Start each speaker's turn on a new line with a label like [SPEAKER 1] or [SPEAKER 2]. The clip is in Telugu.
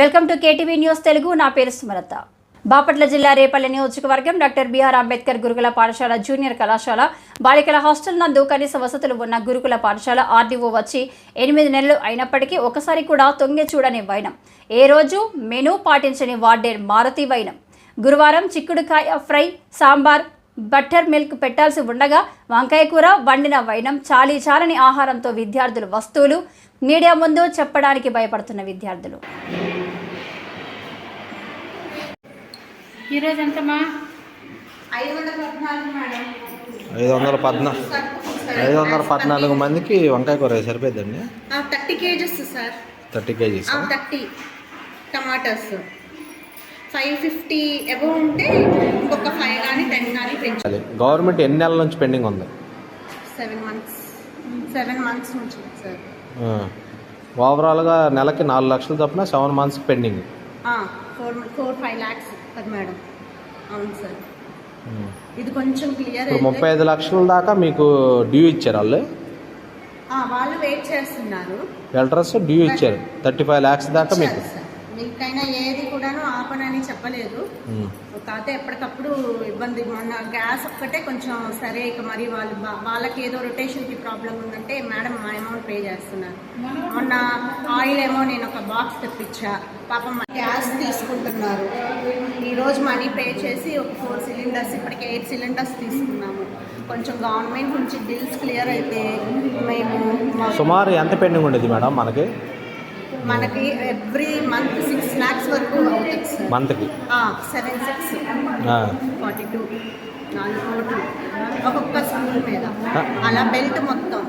[SPEAKER 1] Welcome to KTV news Telugu. నా పేరు సుమలత. బాపట్ల జిల్లా రేపల్లి నియోజకవర్గం డాక్టర్ బిఆర్ అంబేద్కర్ గురుకుల పాఠశాల జూనియర్ కళాశాల బాలికల హాస్టల్ నందు కనీస వసతులు ఉన్న గురుకుల పాఠశాల ఆర్డీఓ వచ్చి ఎనిమిది నెలలు అయినప్పటికీ ఒకసారి కూడా తొంగి చూడని వైనం. ఏ రోజు మెనూ పాటించని వార్డెన్ మారుతి వైనం. గురువారం చిక్కుడుకాయ ఫ్రై సాంబార్ బట్టర్ మిల్క్ పెట్టాల్సి ఉండగా వంకాయ కూర వండిన వైనం చాలీ చాలని ఆహారంతో విద్యార్థులు వస్తువులు మీడియా ముందు చెప్పడానికి భయపడుతున్న విద్యార్థులు.
[SPEAKER 2] ఈరోజు
[SPEAKER 3] ఐదు వందల పద్నాలుగు
[SPEAKER 4] ఐదు వందల మందికి వంకాయ కూర
[SPEAKER 3] thirty kgs sir.
[SPEAKER 4] Thirty kgs
[SPEAKER 3] thirty tomatoes. Five fifty above ఉంటే ఇంకొక ఫైవ్ కానీ టెన్ కానీ పెంచాలి.
[SPEAKER 4] గవర్నమెంట్ ఎన్ని నెలల నుంచి పెండింగ్ ఉంది?
[SPEAKER 3] Seven months. సెవెన్ మంత్స్ నుంచి సార్.
[SPEAKER 4] ఓవరాల్గా నెలకి నాలుగు లక్షల చొప్పున seven months pending.
[SPEAKER 3] Four four five lakhs per madam. అవును సార్. ఇది కొంచెం క్లియర్
[SPEAKER 4] ముప్పై ఐదు లక్షల దాకా మీకు డ్యూ ఇచ్చారు వాళ్ళు?
[SPEAKER 3] వాళ్ళు వెయిట్ చేస్తున్నారు.
[SPEAKER 4] ఎల్ట్రస్ డ్యూ ఇచ్చారు. థర్టీ ఫైవ్ ల్యాక్స్ దాకా మీకు.
[SPEAKER 3] మీకైనా ఏది కూడాను ఆపనని చెప్పలేదు. కాకపోతే ఎప్పటికప్పుడు ఇబ్బంది మొన్న గ్యాస్ ఒక్కటే కొంచెం సరే ఇక మరి వాళ్ళు వాళ్ళకి ఏదో రొటేషన్కి ప్రాబ్లం ఉందంటే మేడం మా అమౌంట్ పే చేస్తున్నారు. మొన్న ఆయిల్ ఏమో నేను ఒక బాక్స్ తెప్పించా. పాపం గ్యాస్ తీసుకుంటున్నారు. ఈరోజు మనీ పే చేసి ఒక ఫోర్ సిలిండర్స్ ఇప్పటికి ఎయిట్ సిలిండర్స్ తీసుకున్నాము. కొంచెం గవర్నమెంట్ నుంచి బిల్స్ క్లియర్ అయితే మేము
[SPEAKER 4] సుమారు ఎంత పెండింగ్ ఉండేది మేడం మనకి?
[SPEAKER 3] మనకి ఎవ్రీ మంత్ సిక్స్ ల్యాక్స్ వరకు అవుతుంది
[SPEAKER 4] మంత్కి
[SPEAKER 3] సెవెన్ సిక్స్. ఫార్టీ టూ నాలుగు ఒక్కొక్క స్కూల్ మీద. అలా బెల్ట్ మొత్తం.